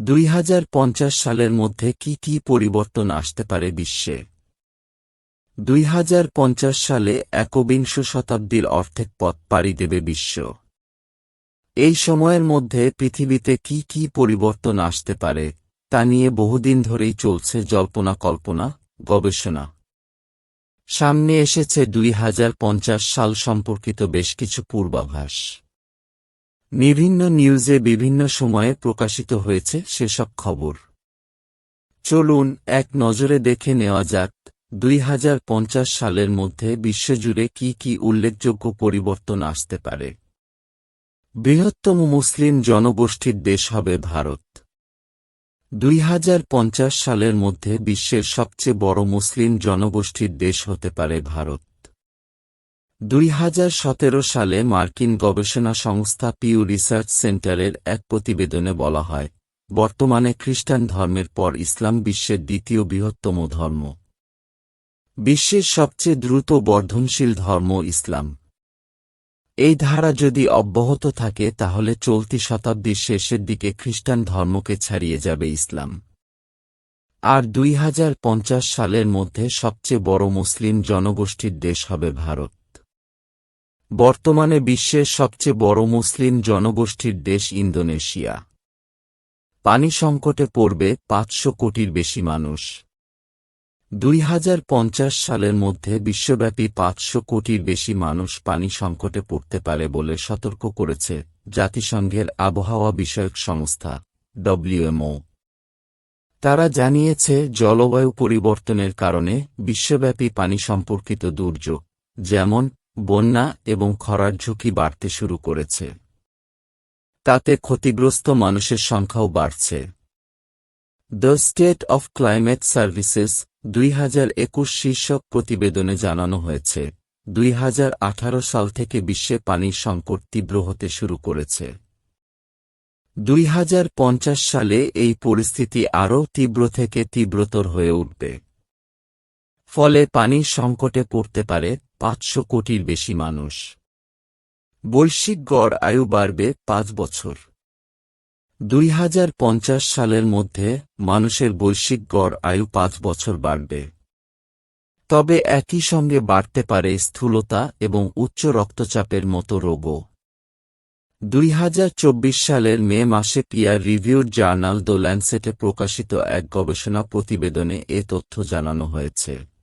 দুই হাজার পঞ্চাশ সালের মধ্যে কি কি পরিবর্তন আসতে পারে বিশ্বে? দুই হাজার পঞ্চাশ সালে একবিংশ শতাব্দীর অর্ধেক পথ পাড়ি দেবে বিশ্ব। এই সময়ের মধ্যে পৃথিবীতে কি কি পরিবর্তন আসতে পারে, তা নিয়ে বহুদিন ধরেই চলছে জল্পনা কল্পনা গবেষণা। সামনে এসেছে দুই হাজার পঞ্চাশ সাল সম্পর্কিত বেশ কিছু পূর্বাভাস। বিভিন্ন নিউজে বিভিন্ন সময়ে প্রকাশিত হয়েছে সেসব খবর। চলুন এক নজরে দেখে নেওয়া যাক, দুই হাজার পঞ্চাশ সালের মধ্যে বিশ্বজুড়ে কি কি উল্লেখযোগ্য পরিবর্তন আসতে পারে। বৃহত্তম মুসলিম জনগোষ্ঠীর দেশ হবে ভারত। দুই হাজার পঞ্চাশ সালের মধ্যে বিশ্বের সবচেয়ে বড় মুসলিম জনগোষ্ঠীর দেশ হতে পারে ভারত। দুই হাজার সতেরো সালে মার্কিন গবেষণা সংস্থা পিউ রিসার্চ সেন্টারের এক প্রতিবেদনে বলা হয়, বর্তমানে খ্রিস্টান ধর্মের পর ইসলাম বিশ্বের দ্বিতীয় বৃহত্তম ধর্ম। বিশ্বের সবচেয়ে দ্রুত বর্ধনশীল ধর্ম ইসলাম। এই ধারা যদি অব্যাহত থাকে, তাহলে চলতি শতাব্দীর শেষের দিকে খ্রিস্টান ধর্মকে ছাড়িয়ে যাবে ইসলাম। আর দুই হাজার পঞ্চাশ সালের মধ্যে সবচেয়ে বড় মুসলিম জনগোষ্ঠীর দেশ হবে ভারত। বর্তমানে বিশ্বের সবচেয়ে বড় মুসলিম জনগোষ্ঠীর দেশ ইন্দোনেশিয়া। পানি সংকটে পড়বে পাঁচশো কোটির বেশি মানুষ। দুই হাজার পঞ্চাশ সালের মধ্যে বিশ্বব্যাপী পাঁচশো কোটির বেশি মানুষ পানি সংকটে পড়তে পারে বলে সতর্ক করেছে জাতিসংঘের আবহাওয়া বিষয়ক সংস্থা, ডব্লিউএমও। তারা জানিয়েছে জলবায়ু পরিবর্তনের কারণে বিশ্বব্যাপী পানি সম্পর্কিত দুর্যোগ, যেমন বন্যা এবং খরার ঝুঁকি বাড়তে শুরু করেছে। তাতে ক্ষতিগ্রস্ত মানুষের সংখ্যাও বাড়ছে। The state of climate services দুই হাজার একুশ শীর্ষক প্রতিবেদনে জানানো হয়েছে, দুই হাজার আঠারো সাল থেকে বিশ্বে পানির সংকট তীব্র হতে শুরু করেছে। দুই হাজার পঞ্চাশ সালে এই পরিস্থিতি আরও তীব্র থেকে তীব্রতর হয়ে উঠবে। ফলে পানির সংকটে পড়তে পারে পাঁচশো কোটির বেশি মানুষ। বৈশ্বিক গড় আয়ু বাড়বে পাঁচ বছর। দুই হাজার পঞ্চাশ সালের মধ্যে মানুষের বৈশ্বিক গড় আয়ু পাঁচ বছর বাড়বে। তবে একই সঙ্গে বাড়তে পারে স্থূলতা এবং উচ্চ রক্তচাপের মতো রোগও। দুই হাজার চব্বিশ সালের মে মাসে পিয়ার রিভিউড জার্নাল দ্য ল্যান্ডসেটে প্রকাশিত এক গবেষণা প্রতিবেদনে এ তথ্য জানানো হয়েছে।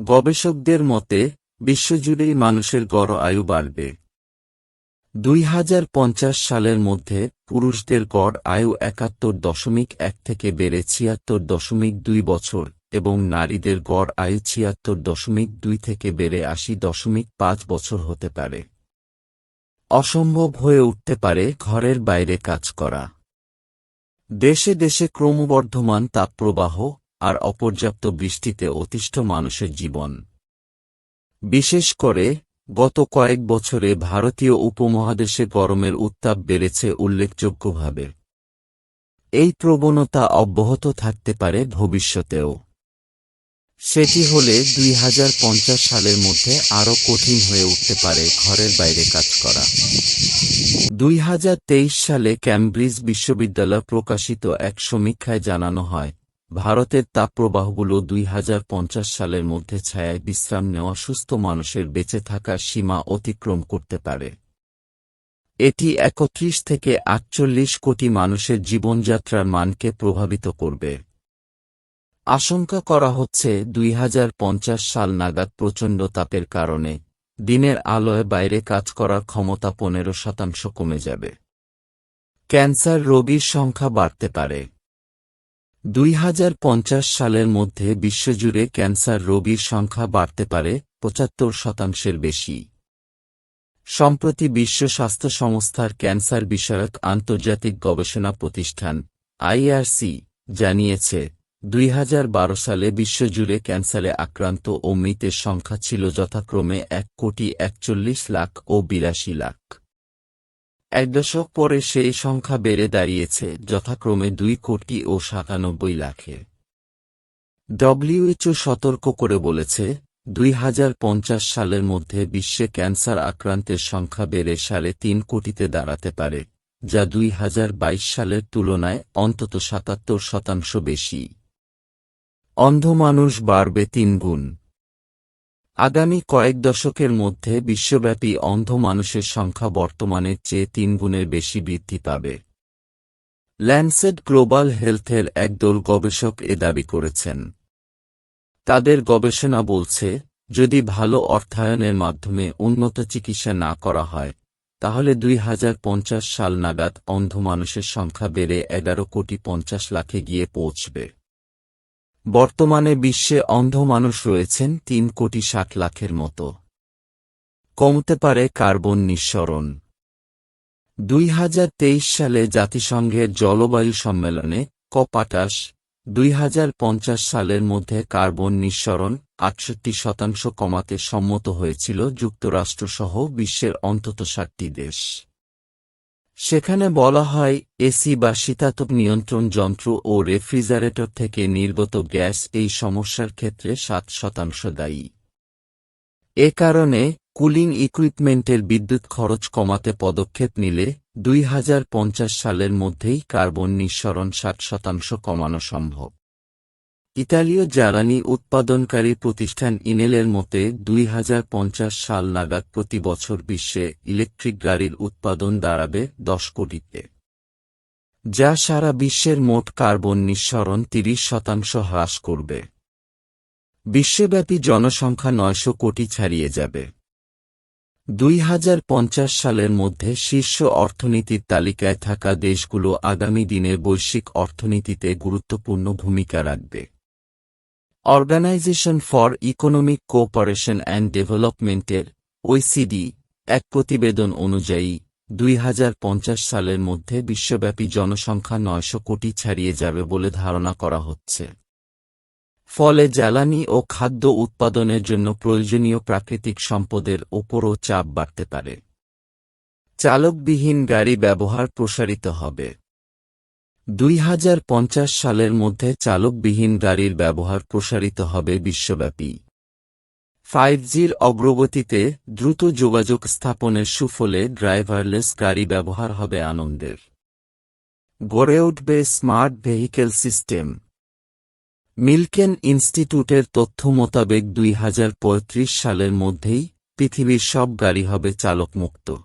গবেষকদের মতে, বিশ্বজুড়েই মানুষের গড় আয়ু বাড়বে। দুই হাজার পঞ্চাশ সালের মধ্যে পুরুষদের গড় আয়ু একাত্তর দশমিক এক থেকে বেড়ে ছিয়াত্তর দশমিক দুই বছর এবং নারীদের গড় আয়ু ছিয়াত্তর দশমিক দুই থেকে বেড়ে আশি দশমিক পাঁচ বছর হতে পারে। অসম্ভব হয়ে উঠতে পারে ঘরের বাইরে কাজ করা। দেশে দেশে ক্রমবর্ধমান তাপপ্রবাহ আর অপর্যাপ্ত বৃষ্টিতে অতিষ্ঠ মানুষের জীবন। বিশেষ করে, গত কয়েক বছরে ভারতীয় উপমহাদেশে গরমের উত্তাপ বেড়েছে উল্লেখযোগ্যভাবে। এই প্রবণতা অব্যাহত থাকতে পারে ভবিষ্যতেও। সেটি হলে দুই হাজার পঞ্চাশ সালের মধ্যে আরও কঠিন হয়ে উঠতে পারে ঘরের বাইরে কাজ করা। দুই হাজার তেইশ সালে ক্যামব্রিজ বিশ্ববিদ্যালয় প্রকাশিত এক সমীক্ষায় জানানো হয় ভারতের তাপপ্রবাহগুলো দুই হাজার পঞ্চাশ সালের মধ্যে ছায়ায় বিশ্রাম নেওয়া সুস্থ মানুষের বেঁচে থাকার সীমা অতিক্রম করতে পারে। এটি একত্রিশ থেকে আটচল্লিশ কোটি মানুষের জীবনযাত্রার মানকে প্রভাবিত করবে। আশঙ্কা করা হচ্ছে দুই হাজার পঞ্চাশ সাল নাগাদ প্রচণ্ড তাপের কারণে দিনের আলোয় বাইরে কাজ করার ক্ষমতা পনেরো শতাংশ কমে যাবে। ক্যান্সার রোগীর সংখ্যা বাড়তে পারে। দুই হাজার পঞ্চাশ সালের মধ্যে বিশ্বজুড়ে ক্যান্সার রোগীর সংখ্যা বাড়তে পারে পঁচাত্তর শতাংশের বেশি। সম্প্রতি বিশ্ব স্বাস্থ্য সংস্থার ক্যান্সার বিষয়ক আন্তর্জাতিক গবেষণা প্রতিষ্ঠান আইআরসি জানিয়েছে, দুই হাজার বারো সালে বিশ্বজুড়ে ক্যান্সারে আক্রান্ত ও মৃতের সংখ্যা ছিল যথাক্রমে এক কোটি একচল্লিশ লাখ ও বিরাশি লাখ। এক দশক পরে সেই সংখ্যা বেড়ে দাঁড়িয়েছে যথাক্রমে দুই কোটি ও সাতানব্বই লাখে। ডব্লিউএচও সতর্ক করে বলেছে, দুই হাজার পঞ্চাশ সালের মধ্যে বিশ্বে ক্যান্সার আক্রান্তের সংখ্যা বেড়ে সাড়ে তিন কোটিতে দাঁড়াতে পারে, যা দুই হাজার বাইশ সালের তুলনায় অন্তত সাতাত্তর শতাংশ বেশি। অন্ধ মানুষ বাড়বে তিন গুণ। আগামী কয়েক দশকের মধ্যে বিশ্বব্যাপী অন্ধ মানুষের সংখ্যা বর্তমানের চেয়ে তিন গুণের বেশি বৃদ্ধি পাবে। ল্যান্ডসেট গ্লোবাল হেলথের একদল গবেষক এ দাবি করেছেন। তাদের গবেষণা বলছে, যদি ভালো অর্থায়নের মাধ্যমে উন্নত চিকিৎসা না করা হয়, তাহলে দুই হাজার পঞ্চাশ সাল নাগাদ অন্ধ মানুষের সংখ্যা বেড়ে এগারো কোটি পঞ্চাশ লাখে গিয়ে পৌঁছবে। বর্তমানে বিশ্বে অন্ধ মানুষ রয়েছেন তিন কোটি ষাট লাখের মতো। কমতে পারে কার্বন নিঃসরণ। দুই হাজার তেইশ সালে জাতিসংঘের জলবায়ু সম্মেলনে কপাটাস দুই সালের মধ্যে কার্বন নিঃসরণ আটষট্টি শতাংশ কমাতে সম্মত হয়েছিল যুক্তরাষ্ট্রসহ বিশ্বের অন্তত ষাটটি দেশ। সেখানে বলা হয়, এসি বা শীতাতপ নিয়ন্ত্রণ যন্ত্র ও রেফ্রিজারেটর থেকে নির্গত গ্যাস এই সমস্যার ক্ষেত্রে সাত শতাংশ দায়ী। এ কারণে, কুলিং ইকুইপমেন্টের বিদ্যুৎ খরচ কমাতে পদক্ষেপ নিলে, দুই হাজার পঞ্চাশ সালের মধ্যেই কার্বন নিঃসরণ ষাট শতাংশ কমানো সম্ভব। ইতালীয় জ্বালানি উৎপাদনকারী প্রতিষ্ঠান ইনেলের মতে, দুই হাজার পঞ্চাশ সাল নাগাদ প্রতি বছর বিশ্বে ইলেকট্রিক গাড়ির উৎপাদন দাঁড়াবে দশ কোটিতে। যা সারা বিশ্বের মোট কার্বন নিঃসরণ তিরিশ শতাংশ হ্রাস করবে। বিশ্বব্যাপী জনসংখ্যা নয়শো কোটি ছাড়িয়ে যাবে। দুই হাজার পঞ্চাশ সালের মধ্যে শীর্ষ অর্থনীতির তালিকায় থাকা দেশগুলো আগামী দিনের বৈশ্বিক অর্থনীতিতে গুরুত্বপূর্ণ ভূমিকা রাখবে। Organisation for economic cooperation and ডেভেলপমেন্টের ওইসিডি এক প্রতিবেদন অনুযায়ী, দুই হাজার পঞ্চাশ সালের মধ্যে বিশ্বব্যাপী জনসংখ্যা নয়শো কোটি ছাড়িয়ে যাবে বলে ধারণা করা হচ্ছে। ফলে জ্বালানি ও খাদ্য উৎপাদনের জন্য প্রয়োজনীয় প্রাকৃতিক সম্পদের ওপরও চাপ বাড়তে পারে। চালকবিহীন গাড়ি ব্যবহার প্রসারিত হবে। দুই হাজার পঞ্চাশ সালের মধ্যে চালকবিহীন গাড়ির ব্যবহার প্রসারিত হবে বিশ্বব্যাপী। ফাইভ জির অগ্রগতিতে দ্রুত যোগাযোগ স্থাপনের সুফলে ড্রাইভারলেস গাড়ি ব্যবহার হবে আনন্দের। গড়ে উঠবে স্মার্ট ভেহিকেল সিস্টেম। মিল্কেন ইনস্টিটিউটের তথ্য মোতাবেক দুই হাজার পঁয়ত্রিশ সালের মধ্যেই পৃথিবীর সব গাড়ি হবে চালকমুক্ত।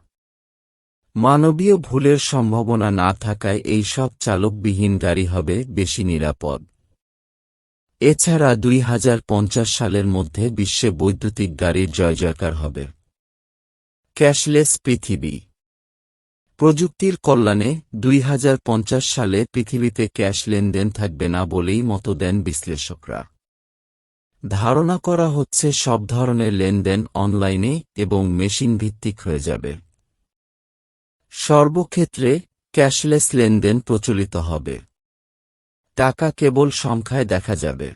মানবীয় ভুলের সম্ভাবনা না থাকায় এই সব চালকবিহীন গাড়ি হবে বেশি নিরাপদ। এছাড়া দুই হাজার পঞ্চাশ সালের মধ্যে বিশ্বে বৈদ্যুতিক গাড়ির জয়জয়কার হবে। ক্যাশলেস পৃথিবী। প্রযুক্তির কল্যাণে দুই হাজার পঞ্চাশ সালে পৃথিবীতে ক্যাশ লেনদেন থাকবে না বলেই মত দেন বিশ্লেষকরা। ধারণা করা হচ্ছে সব ধরনের লেনদেন অনলাইনে এবং মেশিন ভিত্তিক হয়ে যাবে। সর্বক্ষেত্রে ক্যাশলেস লেনদেন প্রচলিত হবে। টাকা কেবল সংখ্যায় দেখা যাবে।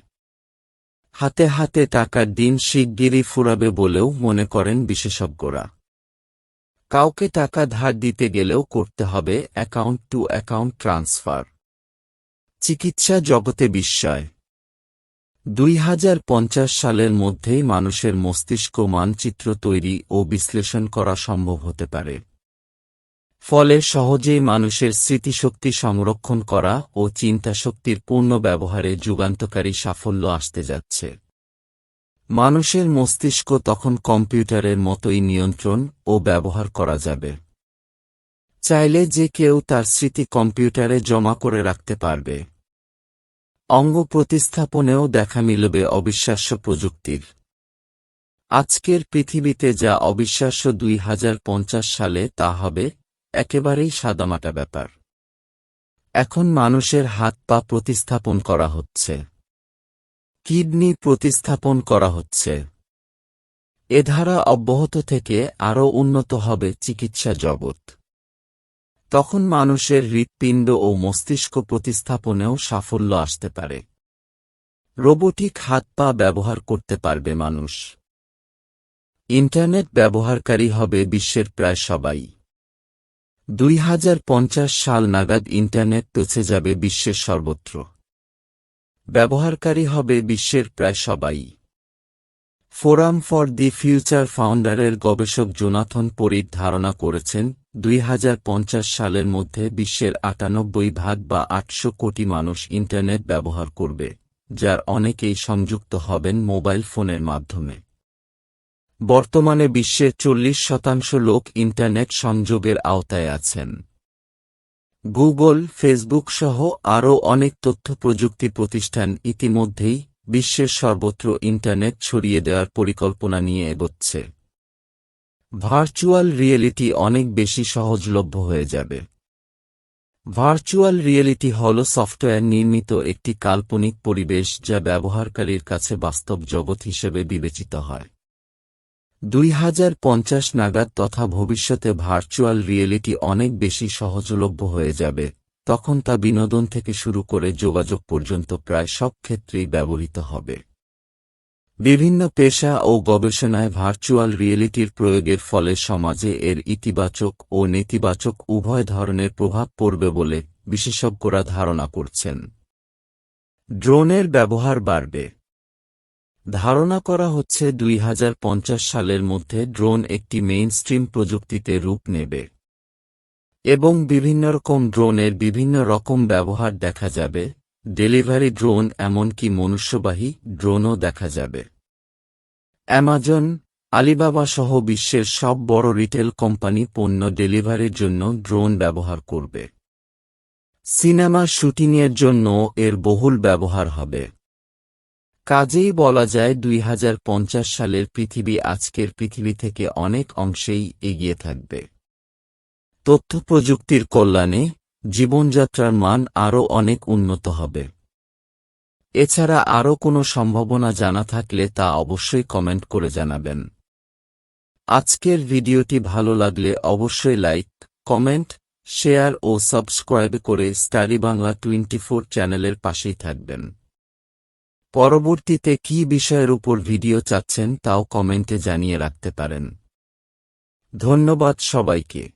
হাতে হাতে টাকার দিন শিগগিরই ফুরাবে বলেও মনে করেন বিশেষজ্ঞরা। কাউকে টাকা ধার দিতে গেলেও করতে হবে অ্যাকাউন্ট টু অ্যাকাউন্ট ট্রান্সফার। চিকিৎসা জগতে বিস্ময়। দুই হাজার পঞ্চাশ সালের মধ্যেই মানুষের মস্তিষ্ক মানচিত্র তৈরি ও বিশ্লেষণ করা সম্ভব হতে পারে। ফলে সহজেই মানুষের স্মৃতিশক্তি সংরক্ষণ করা ও চিন্তাশক্তির পূর্ণ ব্যবহারে যুগান্তকারী সাফল্য আসতে যাচ্ছে। মানুষের মস্তিষ্ক তখন কম্পিউটারের মতোই নিয়ন্ত্রণ ও ব্যবহার করা যাবে। চাইলে যে কেউ তার স্মৃতি কম্পিউটারে জমা করে রাখতে পারবে। অঙ্গ প্রতিস্থাপনেও দেখা মিলবে অবিশ্বাস্য প্রযুক্তির। আজকের পৃথিবীতে যা অবিশ্বাস্য দুই হাজার পঞ্চাশ সালে তা হবে একেবারেই সাদামাটা ব্যাপার। এখন মানুষের হাত পা প্রতিস্থাপন করা হচ্ছে। কিডনি প্রতিস্থাপন করা হচ্ছে। এ ধারা অব্যাহত থেকে আরও উন্নত হবে চিকিৎসা জগৎ। তখন মানুষের হৃৎপিণ্ড ও মস্তিষ্ক প্রতিস্থাপনেও সাফল্য আসতে পারে। রোবোটিক হাত পা ব্যবহার করতে পারবে মানুষ। ইন্টারনেট ব্যবহারকারী হবে বিশ্বের প্রায় সবাই। দুই হাজার পঞ্চাশ সাল নাগাদ ইন্টারনেট পৌঁছে যাবে বিশ্বের সর্বত্র। ব্যবহারকারী হবে বিশ্বের প্রায় সবাই। ফোরাম ফর দি ফিউচার ফাউন্ডারের গবেষক জোনাথন পরিদ ধারণা করেছেন, দুই হাজার পঞ্চাশ সালের মধ্যে বিশ্বের আটানব্বই ভাগ বা আটশো কোটি মানুষ ইন্টারনেট ব্যবহার করবে, যার অনেকেই সংযুক্ত হবেন মোবাইল ফোনের মাধ্যমে। বর্তমানে বিশ্বের চল্লিশ শতাংশ লোক ইন্টারনেট সংযোগের আওতায় আছেন। গুগল, ফেসবুক সহ আরও অনেক তথ্য প্রযুক্তি প্রতিষ্ঠান ইতিমধ্যেই বিশ্বের সর্বত্র ইন্টারনেট ছড়িয়ে দেওয়ার পরিকল্পনা নিয়ে এগোচ্ছে। ভার্চুয়াল রিয়েলিটি অনেক বেশি সহজলভ্য হয়ে যাবে। ভার্চুয়াল রিয়েলিটি হল সফটওয়্যার নির্মিত একটি কাল্পনিক পরিবেশ যা ব্যবহারকারীর কাছে বাস্তব জগৎ হিসেবে বিবেচিত হয়। দুই হাজার পঞ্চাশ নাগাদ তথা ভবিষ্যতে ভার্চুয়াল রিয়েলিটি অনেক বেশি সহজলভ্য হয়ে যাবে, তখন তা বিনোদন থেকে শুরু করে যোগাযোগ পর্যন্ত প্রায় সব ক্ষেত্রেই ব্যবহৃত হবে। বিভিন্ন পেশা ও গবেষণায় ভার্চুয়াল রিয়েলিটির প্রয়োগের ফলে সমাজে এর ইতিবাচক ও নেতিবাচক উভয় ধরনের প্রভাব পড়বে বলে বিশেষজ্ঞরা ধারণা করছেন। ড্রোনের ব্যবহার বাড়বে। ধারণা করা হচ্ছে দুই হাজার পঞ্চাশ সালের মধ্যে ড্রোন একটি মেইনস্ট্রিম প্রযুক্তিতে রূপ নেবে। এবং বিভিন্ন রকম ড্রোনের বিভিন্ন রকম ব্যবহার দেখা যাবে। ডেলিভারি ড্রোন এমনকি মনুষ্যবাহী ড্রোনও দেখা যাবে। অ্যামাজন, আলিবাবা সহ বিশ্বের সব বড় রিটেল কোম্পানি পণ্য ডেলিভারির জন্য ড্রোন ব্যবহার করবে। সিনেমা শুটিংয়ের জন্য এর বহুল ব্যবহার হবে। কাজেই বলা যায় দুই হাজার পঞ্চাশ সালের পৃথিবী আজকের পৃথিবী থেকে অনেক অংশেই এগিয়ে থাকবে। তথ্য প্রযুক্তির কল্যাণে জীবনযাত্রার মান আরও অনেক উন্নত হবে। এছাড়া আরও কোনো সম্ভাবনা জানা থাকলে তা অবশ্যই কমেন্ট করে জানাবেন। আজকের ভিডিওটি ভালো লাগলে অবশ্যই লাইক, কমেন্ট, শেয়ার ও সাবস্ক্রাইব করে স্টাডি বাংলা টোয়েন্টি চ্যানেলের পাশেই থাকবেন। পরবর্তীতে কি বিষয়ের উপর ভিডিও চাচ্ছেন তাও কমেন্টে জানিয়ে রাখতে পারেন। ধন্যবাদ সবাইকে।